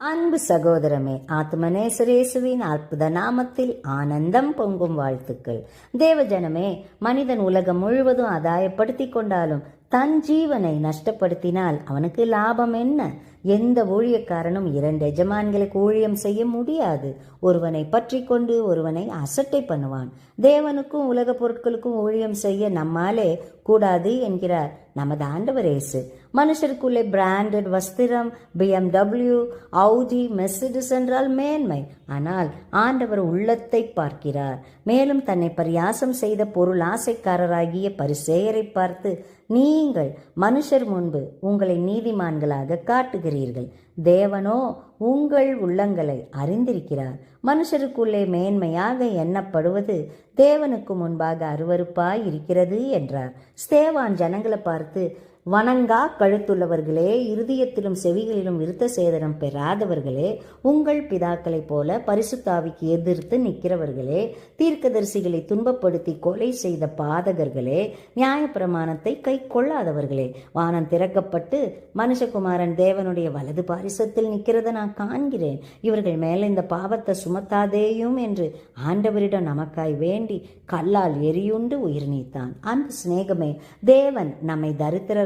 அன்பு சகோதரமே ஆத்மநேசரேசுவின் அற்புத நாமத்தில் ஆனந்தம் பொங்கும் வாழ்த்துக்கள். தேவஜனமே மனிதன் உலகம் முழுவதும் ஆதாயப்படுத்தி கொண்டாலும் தன் ஜீவனை நஷ்டப்படுத்தினால் அவனுக்கு லாபம் என்ன? எந்த ஊழியக்காரனும் இரண்டு எஜமான்களுக்கு ஊழியம் செய்ய முடியாது. ஒருவனை பற்றி கொண்டு ஒருவனை அசட்டை பண்ணுவான். தேவனுக்கும் உலக பொருட்களுக்கும் ஊழியம் செய்ய நம்மாலே கூடாது என்கிறார் நமது ஆண்டவர் இயேசு. மனுஷருக்குள்ளே பிராண்டட் வஸ்திரம் பிஎம்டபிள்யூ அவுடி மெர்சிடிஸ் என்றால் மேன்மை. ஆனால் ஆண்டவர் உள்ளத்தை பார்க்கிறார். மேலும் தன்னை பரியாசம் செய்த பொருள் ஆசைக்காரராகிய பரிசேயரை பார்த்து நீங்கள் மனுஷர் முன்பு உங்களை நீதிமான்களாக காட்டுகிறீர்கள். தேவனோ உங்கள் உள்ளங்களை அறிந்திருக்கிறார். மனுஷருக்குள்ளே மேன்மையாக எண்ணப்படுவது தேவனுக்கு முன்பாக அருவறுப்பாய் இருக்கிறது என்றார். ஸ்தேவான் ஜனங்களை பார்த்து வணங்கா கழுத்துள்ளவர்களே இருதயத்திலும் செவிகளிலும் விருத்த சேதனம் பெறாதவர்களே உங்கள் பிதாக்களைப் போல பரிசுத்தாவிக்கு எதிர்த்து நிற்கிறவர்களே தீர்க்கதரிசிகளை துன்பப்படுத்தி கொலை செய்த பாதகர்களே நியாயப்பிரமாணத்தை கை கொள்ளாதவர்களே வானம் திறக்கப்பட்டு மனுஷகுமாரன் தேவனுடைய வலது பாரிசத்தில் நிற்கிறத நான் காண்கிறேன். இவர்கள் மேலே இந்த பாவத்தை சுமத்தாதேயும் என்று ஆண்டவரிடம் நமக்காய் வேண்டி கல்லால் எரியுண்டு உயிர் நீத்தான். அந்த சிநேகமே தேவன் நம்மை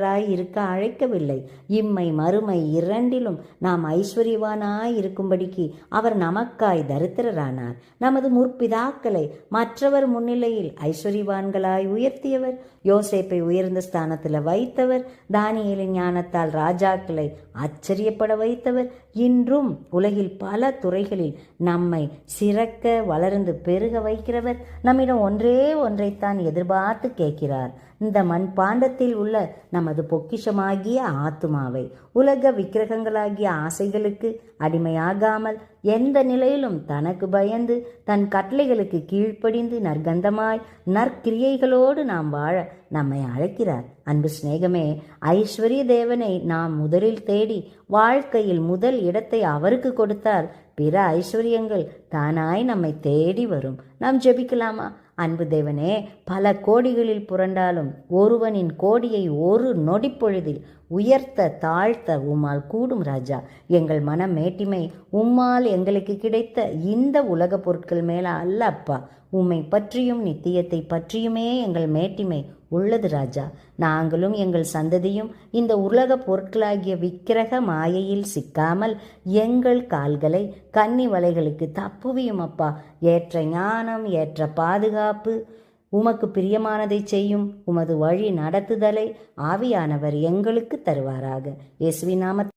தரித்திரராய் இருக்க அழைக்கவில்லை. இம்மை மறுமை இரண்டிலும் நாம் ஐஸ்வர்யவானாய் இருக்கும்படிக்கு அவர் நமக்காய் தரித்திரரானார். நமது முற்பிதாக்களை மற்றவர் முன்னிலையில் ஐஸ்வர்யவான்களாய் உயர்த்தியவர் யோசேப்பை உயர்ந்த ஸ்தானத்தில் வைத்தவர் தானியலின் ஞானத்தால் ராஜாக்களை ஆச்சரியப்பட வைத்தவர். இன்றும் உலகில் பல துறைகளில் நம்மை சிறக்க வளர்ந்து பெருக வைக்கிறவர். நம்மிடம் ஒன்றே ஒன்றைத்தான் எதிர்பார்த்து கேட்கிறார். இந்த மண் பாண்டத்தில் உள்ள நமது பொக்கிஷமாகிய ஆத்துமாவை உலக விக்கிரகங்களாகிய ஆசைகளுக்கு அடிமையாகாமல் எந்த நிலையிலும் தனக்கு பயந்து தன் கட்டளைகளுக்கு கீழ்ப்படிந்து நற்கந்தமாய் நற்கிரியைகளோடு நாம் வாழ நம்மை அழைக்கிறார். அன்பு சிநேகமே ஐஸ்வர்ய தேவனை நாம் முதலில் தேடி வாழ்க்கையில் முதல் இடத்தை அவருக்கு கொடுத்தால் பிற ஐஸ்வர்யங்கள் தானாய் நம்மை தேடி வரும். நாம் ஜெபிக்கலாமா? அன்பு தேவனே பல கோடிகளில் புரண்டாலும் ஒருவனின் கோடியை ஒரு நொடிப்பொழுதில் உயர்த்த தாழ்த்த உம்மால் கூடும் ராஜா. எங்கள் மன மேட்டிமை உம்மால் எங்களுக்கு கிடைத்த இந்த உலக பொருட்கள் மேலே அல்ல அப்பா உம்மை பற்றியும் நித்தியத்தை பற்றியுமே எங்கள் மேட்டிமை உள்ளது ராஜா. நாங்களும் எங்கள் சந்ததியும் இந்த உலக பொருட்களாகிய விக்கிரக மாயையில் சிக்காமல் எங்கள் கால்களை கன்னி வலைகளுக்கு தப்புவியும் அப்பா. ஏற்ற ஞானம் ஏற்ற பாதுகாப்பு உமக்கு பிரியமானதை செய்யும் உமது வழி நடத்துதலை ஆவியானவர் எங்களுக்கு தருவாராக. இயேசுவின் நாமத்தில்